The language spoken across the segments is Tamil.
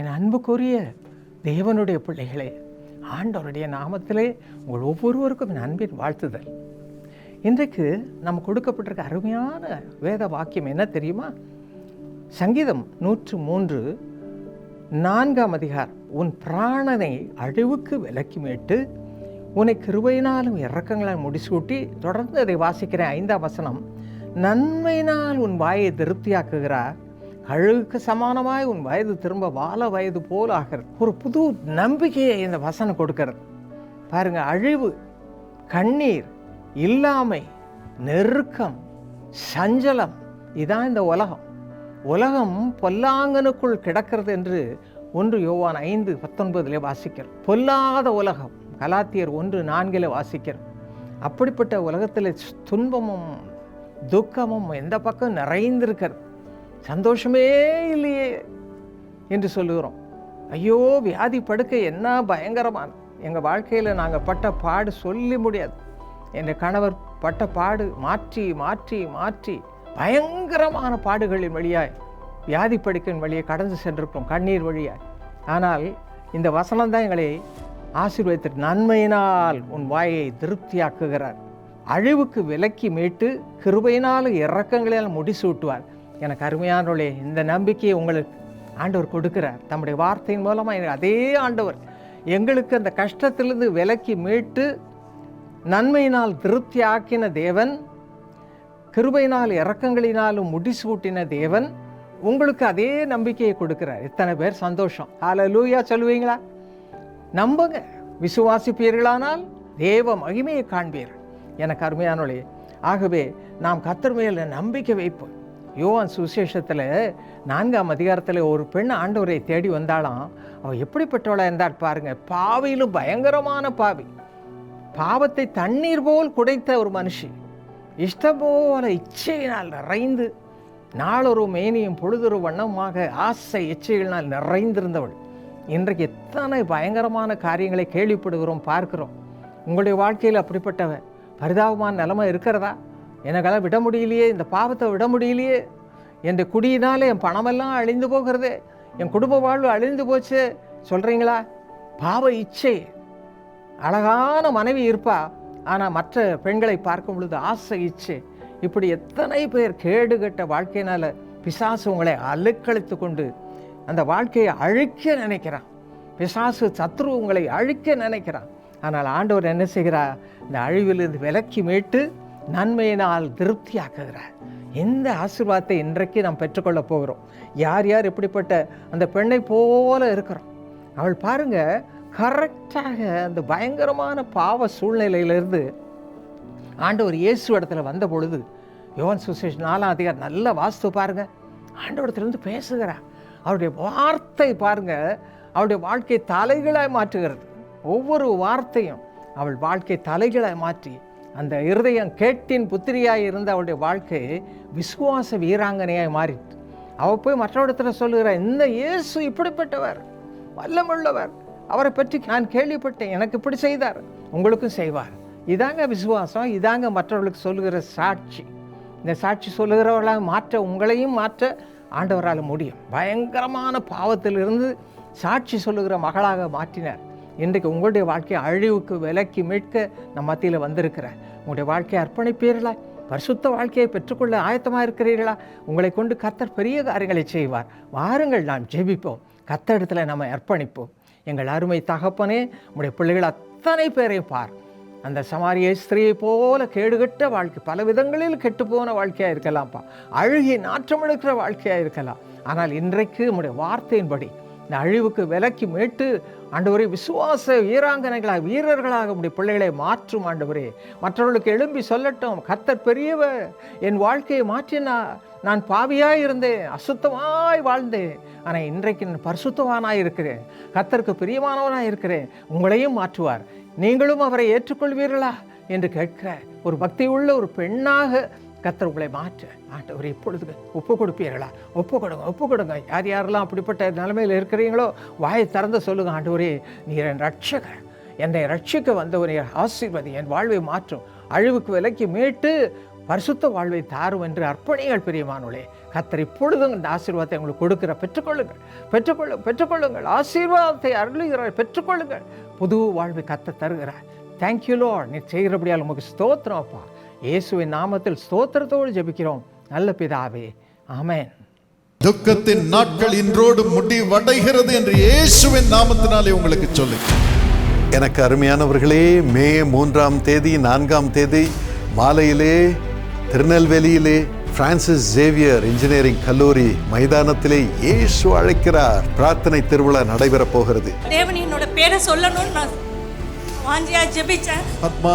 என் அன்புக்குரிய தேவனுடைய பிள்ளைகளே ஆண்டவருடைய நாமத்திலே உங்கள் ஒவ்வொருவருக்கும் என் அன்பின் வாழ்த்துதல். இன்றைக்கு நம்ம கொடுக்கப்பட்டிருக்க அருமையான வேத வாக்கியம் என்ன தெரியுமா? சங்கீதம் நூற்று மூன்று நான்காம் அதிகார் உன் பிராணனை அழிவுக்கு விலக்கி மீட்டு உன்னை கிருபையினாலும் இறக்கங்களால் முடிசூட்டி தொடர்ந்து அதை வாசிக்கிறேன் ஐந்தாம் வசனம் நன்மையினால் உன் வாயை திருப்தியாக்குகிறார் கழுகுக்கு சமானமாய் உன் வயது திரும்ப வாழ வயது போல் ஆகிறது. ஒரு புது நம்பிக்கையை இந்த வசனம் கொடுக்கிறது. பாருங்க அழிவு கண்ணீர் இல்லாமை நெருக்கம் சஞ்சலம் இதான் இந்த உலகம். உலகம் பொல்லாங்கனுக்குள் கிடக்கிறது என்று ஒன்று யோவான் ஐந்து பத்தொன்பதிலே வாசிக்கிறோம் பொல்லாத உலகம் கலாத்தியர் ஒன்று நான்கிலே வாசிக்கிறோம் அப்படிப்பட்ட உலகத்தில் துன்பமும் துக்கமும் எந்த பக்கம் நிறைந்திருக்கிறது. சந்தோஷமே இல்லையே என்று சொல்லுகிறோம். ஐயோ வியாதி படுக்கை என்ன பயங்கரமான. எங்கள் வாழ்க்கையில் நாங்கள் பட்ட பாடு சொல்லி முடியாது. என் கணவர் பட்ட பாடு மாற்றி மாற்றி மாற்றி பயங்கரமான பாடுகளின் வழியாய் வியாதி படுக்கையின் வழியை கடந்து சென்றிருக்கிறோம் கண்ணீர் வழியாய். ஆனால் இந்த வசனம் தான் எங்களை ஆசீர்வதித்து நன்மையினால் உன் வாயை திருப்தியாக்குகிறார். அழிவுக்கு விலக்கி மீட்டு கிருபையினால் இறக்கங்களால் முடிசூட்டுவார். எனக்கு அருமையானவர்களே இந்த நம்பிக்கையை உங்களுக்கு ஆண்டவர் கொடுக்கிறார். தம்முடைய வார்த்தையின் மூலமாக எனக்கு அதே ஆண்டவர் எங்களுக்கு அந்த கஷ்டத்திலிருந்து விலக்கி மீட்டு நன்மையினால் திருப்தி ஆக்கின தேவன் கிருபையினால் இறக்கங்களினாலும் முடிசூட்டின தேவன் உங்களுக்கு அதே நம்பிக்கையை கொடுக்கிறார். இத்தனை பேர் சந்தோஷம். ஹalleluya சொல்லுவீங்களா? நம்புங்க. விசுவாசிப்பீர்களானால் தேவ மகிமையை காண்பீர்கள். எனக்கு அருமையானோலே ஆகவே நாம் கத்தர் மேல நம்பிக்கை வைப்போம். யோவான் சுவிசேஷத்தில் நான்காம் அதிகாரத்தில் ஒரு பெண் ஆண்டவரை தேடி வந்தாலும் அவள் எப்படிப்பட்டவளாக இருந்தால் பாருங்கள் பாவியிலும் பயங்கரமான பாவி. பாவத்தை தண்ணீர் போல் குடைத்த ஒரு மனுஷி. இஷ்டம் போல இச்சையினால் நிறைந்து நாளொரு மேனியும் பொழுதொரு வண்ணமாக ஆசை இச்சைகளினால் நிறைந்திருந்தவள். இன்றைக்கு எத்தனை பயங்கரமான காரியங்களை கேள்விப்படுகிறோம் பார்க்கிறோம். உங்களுடைய வாழ்க்கையில் அப்படிப்பட்ட பரிதாபமான நிலைமை இருக்கிறதா? எனக்கெல்லாம் விட முடியலையே இந்த பாவத்தை விட முடியலையே. என் குடியினால் என் பணமெல்லாம் அழிந்து போகிறது. என் குடும்ப வாழ்வு அழிந்து போச்சு. சொல்கிறீங்களா பாவ இச்சை. அழகான மனைவி இருப்பா. ஆனால் மற்ற பெண்களை பார்க்கும் பொழுது ஆசை இச்சை. இப்படி எத்தனை பேர் கேடுகட்ட வாழ்க்கையினால் பிசாசு உங்களை அலுக்கழித்து கொண்டு அந்த வாழ்க்கையை அழிக்க நினைக்கிறான். பிசாசு சத்ரு உங்களை அழிக்க நினைக்கிறான். ஆனால் ஆண்டவர் என்ன செய்கிறார்? இந்த அழிவிலிருந்து விலக்கி மீட்டு நன்மையினால் திருப்தியாக்குகிறார். இந்த ஆசீர்வாதத்தை இன்றைக்கு நாம் பெற்றுக்கொள்ள போகிறோம்? யார் யார் இப்படிப்பட்ட அந்த பெண்ணை போல இருக்கிறோம்? அவள் பாருங்க கரெக்டாக அந்த பயங்கரமான பாவ சூழ்நிலையிலிருந்து ஆண்டவர் இயேசு இடத்துல வந்த பொழுது யோகன் சுசேஷ் நாலாம் அதிகார் நல்ல வாஸ்து பாருங்க. ஆண்டவரத்துலேருந்து பேசுகிறார். அவருடைய வார்த்தை பாருங்க அவருடைய வாழ்க்கை தலைகளாய் மாற்றுகிறது. ஒவ்வொரு வார்த்தையும் அவள் வாழ்க்கை தலைகளாய் மாற்றி அந்த இருதயம் கேட்டின் புத்திரியாக இருந்த அவளுடைய வாழ்க்கை விசுவாச வீராங்கனையாக மாறிட்டு அவள் போய் மற்றவரிடத்துல சொல்லுகிற இந்த இயேசு இப்படிப்பட்டவர் வல்லமுள்ளவர். அவரை பற்றி நான் கேள்விப்பட்டேன் எனக்கு இப்படி செய்தார். உங்களுக்கும் செய்வார். இதாங்க விசுவாசம் இதாங்க மற்றவர்களுக்கு சொல்லுகிற சாட்சி. இந்த சாட்சி சொல்லுகிறவர்களாக மாற்ற உங்களையும் மாற்ற ஆண்டவரால் முடியும். பயங்கரமான பாவத்திலிருந்து சாட்சி சொல்லுகிற மகளாக மாற்றினார். இன்றைக்கு உங்களுடைய வாழ்க்கையை அழிவுக்கு விலக்கி மீட்க நம் மத்தியில் வந்திருக்கிறேன் உங்களுடைய வாழ்க்கையை அர்ப்பணிப்பீர்களா? பரிசுத்த வாழ்க்கையை பெற்றுக்கொள்ள ஆயத்தமாக இருக்கிறீர்களா? உங்களை கொண்டு கத்தர் பெரிய காரியங்களை செய்வார். வாருங்கள் நாம் ஜெபிப்போம். கத்தரிடத்தில் நம்ம அர்ப்பணிப்போம். எங்கள் அருமை தகப்பனே உங்களுடைய பிள்ளைகள் அத்தனை பேரையும் பார். அந்த சமாரிய ஸ்திரீயை போல கேடுகட்ட வாழ்க்கை பல விதங்களில் கெட்டுப்போன வாழ்க்கையாக இருக்கலாம்ப்பா. அழுகி நாற்றம் எடுக்கிற வாழ்க்கையாக இருக்கலாம். ஆனால் இன்றைக்கு நம்முடைய வார்த்தையின்படி இந்த அழிவுக்கு விலக்கி மீட்டு ஆண்டவரே விசுவாச வீராங்கனைகளாக வீரர்களாக உடைய பிள்ளைகளை மாற்றும் ஆண்டவரே. மற்றவர்களுக்கு எழும்பி சொல்லட்டும் கத்தர் பெரியவர் என் வாழ்க்கையை மாற்றினா நான் பாவியாய் இருந்தேன் அசுத்தமாய் வாழ்ந்தேன். ஆனால் இன்றைக்கு நான் பரிசுத்தவானாக இருக்கிறேன். கத்தருக்கு பிரியமானவனாக இருக்கிறேன். உங்களையும் மாற்றுவார். நீங்களும் அவரை ஏற்றுக்கொள்வீர்களா? என்று கேட்கிற ஒரு பக்தி உள்ள ஒரு பெண்ணாக கத்தர் உங்களை மாற்ற ஆண்டவர் இப்பொழுது ஒப்பு கொடுப்பீர்களா? ஒப்பு கொடுங்க ஒப்பு கொடுங்க. யார் யாரெல்லாம் அப்படிப்பட்ட நிலைமையில் இருக்கிறீங்களோ வாயை திறந்து சொல்லுங்கள் ஆண்டவரே நீர் என் ரட்சகர் என்னை ரட்சிக்க வந்தவரே ஆசீர்வதி என் வாழ்வை மாற்றும். அழிவுக்கு விலக்கி மீட்டு பரிசுத்த வாழ்வை தாரும் என்று அர்ப்பணிகள் பிரியமானவளே கத்தர் இப்பொழுதும் இந்த ஆசீர்வாதத்தை உங்களுக்கு கொடுக்கிற பெற்றுக்கொள்ளுங்கள். பெற்றுக்கொள்ளு பெற்றுக்கொள்ளுங்கள். ஆசீர்வாதத்தை அருளுகிறார் பெற்றுக்கொள்ளுங்கள். புது வாழ்வை கத்த தருகிறார். தேங்க்யூ லோ நீ செய்கிறபடியால் உமக்கு ஸ்தோத்திரம் அப்பா. இயேசுவின் நாமத்தில் ஸ்தோத்திரத்தோடு ஜெபிக்கிறோம். நல்ல பிதாவே ஆமென். துக்கத்தின் நாட்கள் இன்றோடு முடிவடைகிறது என்று இயேசுவின் நாமத்தினாலே உங்களுக்கு சொல்லு எனக்கு அருமையானவர்களே மே மூன்றாம் தேதி நான்காம் தேதி மாலையிலே திருநெல்வேலியிலே பிரான்சிஸ் ஜேவியர் இன்ஜினியரிங் கல்லூரி மைதானத்திலே இயேசு அழைக்கிறார். பிரார்த்தனை திருவிழா நடைபெறப் போகிறது. தேவன் என்னோட பேரை சொல்லணும்னு நான் வாஞ்சியா ஜெபிச்சேன். ஆத்மா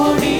glory.